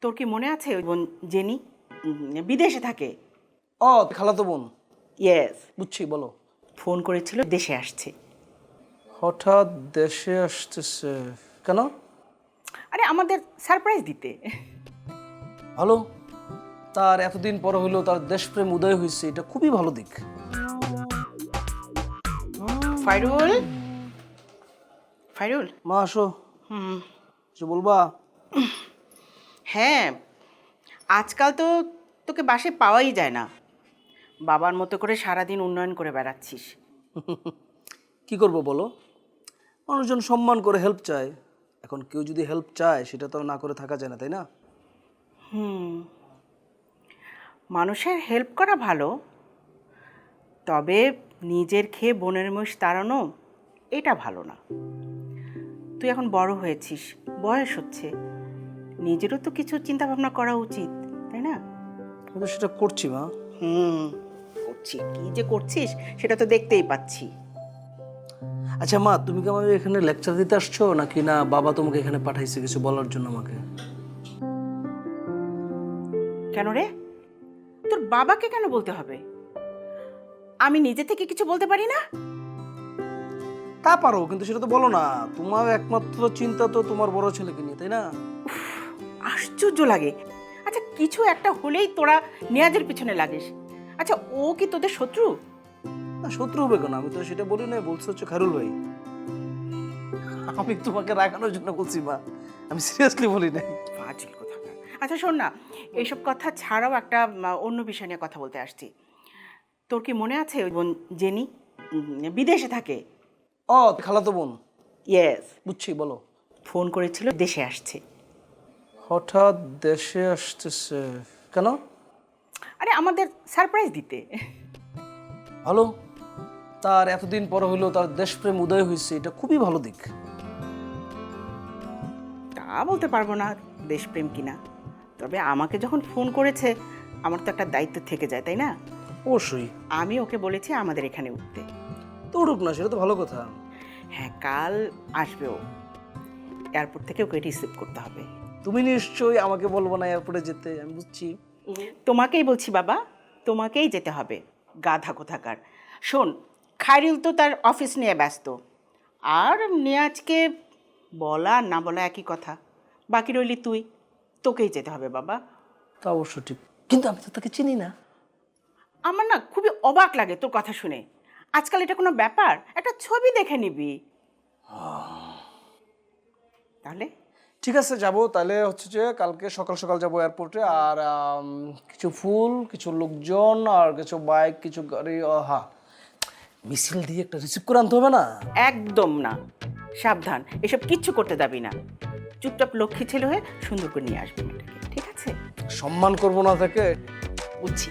তোর কি মনে আছে ওই বোন জেনি? বিদেশে থাকে। ও খালাতো বোন। ইয়েস বুঝছি বলো। ফোন করেছিল দেশে আসছে। হঠাৎ দেশে আসতেছে। কেন? আরে আমাদের সারপ্রাইজ দিতে। ভালো। তার এতদিন পর হইল তার দেশপ্রেম উদয় হয়েছে এটা খুবই ভালো দিক। ফাইরুল? ফাইরুল? মা আসো। হুম। কিছু বলবা? হ্যাঁ আজকাল তো তোকে বাসে পাওয়াই যায় না। বাবার মতো করে সারাদিন উন্নয়ন করে বেড়াচ্ছিস। কি করব বলো? মানুষজন সম্মান করে হেল্প চায়। এখন কেউ যদি হেল্প চায় সেটা তো না করে থাকা যায় না তাই না? হুম মানুষের হেল্প করা ভালো। তবে নিজের খেয়ে বোনের মোষ তাড়ানো এটা ভালো না। তুই এখন বড় হয়েছিস বয়স হচ্ছে। নিজেরও তো কিছু চিন্তা ভাবনা করা উচিত তাই না? আমি তো সেটা করছি মা। হুম করছি। কি যে করছিস সেটা তো দেখতেই পাচ্ছি। আচ্ছা মা তুমি কি আমাকে এখানে লেকচার দিতে আসছো? নাকি না বাবা তোমাকে এখানে পাঠাইছে কিছু বলার জন্য আমাকে? কেন রে? তোর বাবাকে কেন বলতে হবে? আমি নিজে থেকে কিছু বলতে পারি না? তা পারো কিন্তু সেটা তো বলো না। তোমার একমাত্র চিন্তা তো তোমার বড় ছেলেকে নিয়ে তাই না? আশ্চর্য লাগে। আচ্ছা কিছু একটা হলেই তোরা নেয়াজের পিছনে লাগিস। আচ্ছা ও কি তোদের শত্রু? না শত্রু হবে কেন? আমি তো সেটা বলি না বলছি হচ্ছে খারুল ভাই। আমি তোমাকে রাখানোর জন্য বলছি মা। আমি সিরিয়াসলি বলি নাই। ফাজিল কথা। আচ্ছা শোন না এইসব কথা ছাড়াও একটা অন্য বিষয় নিয়ে কথা বলতে আসছি। তোর কি মনে আছে ওই বোন জেনি? বিদেশে থাকে। ও খালাতো বোন। ইয়েস বুঝছি বলো। ফোন করেছিল দেশে আসছে। হঠাৎ দেশে আসতেছে। কেন? আরে আমাদের সারপ্রাইজ দিতে। ভালো তার এতদিন পর হইল তার দেশপ্রেম উদয় হয়েছে এটা খুবই ভালো দিক। তা বলতে পারব না দেশপ্রেম কিনা। তবে আমাকে যখন ফোন করেছে আমার তো একটা দায়িত্ব থেকে যায় তাই না? অবশ্যই। আমি ওকে বলেছি আমাদের এখানে উঠতে। তো উঠুক না সেটা তো ভালো কথা। হ্যাঁ কাল আসবে ও। এয়ারপোর্ট থেকে ওকে রিসিভ করতে হবে। তুমি নিশ্চয়ই আমাকে বলব না এয়ারপোর্টে যেতে আমি বুঝছি। তোমাকেই বলছি বাবা তোমাকেই যেতে হবে গাধা কোথাকার। শোন খাইরুল তো তার অফিস নিয়ে ব্যস্ত। আর নিয়াজকে বলা আর না বলা একই কথা বাকি রইলি তুই তোকেই যেতে হবে বাবা। তা অবশ্য ঠিক কিন্তু আমি তো তাকে চিনি না। আমার না খুবই অবাক লাগে তোর কথা শুনে। আজকাল এটা কোনো ব্যাপার? একটা ছবি দেখে নিবি। তাহলে ঠিক আছে যাব। তাহলে হচ্ছে যে কালকে সকাল সকাল যাব এয়ারপোর্টে আর কিছু ফুল কিছু লোকজন আর কিছু বাইক কিছু গাড়ি হ্যাঁ মিছিল দিয়ে একটা রিসিভ করে আনতে হবে না? একদম না। সাবধান এসব কিচ্ছু করতে যাবি না। চুপচাপ লক্ষ্মী ছেলে হয়ে সুন্দর করে নিয়ে আসবি মেয়েটাকে ঠিক আছে? সম্মান করব না তাকে। বুঝছি।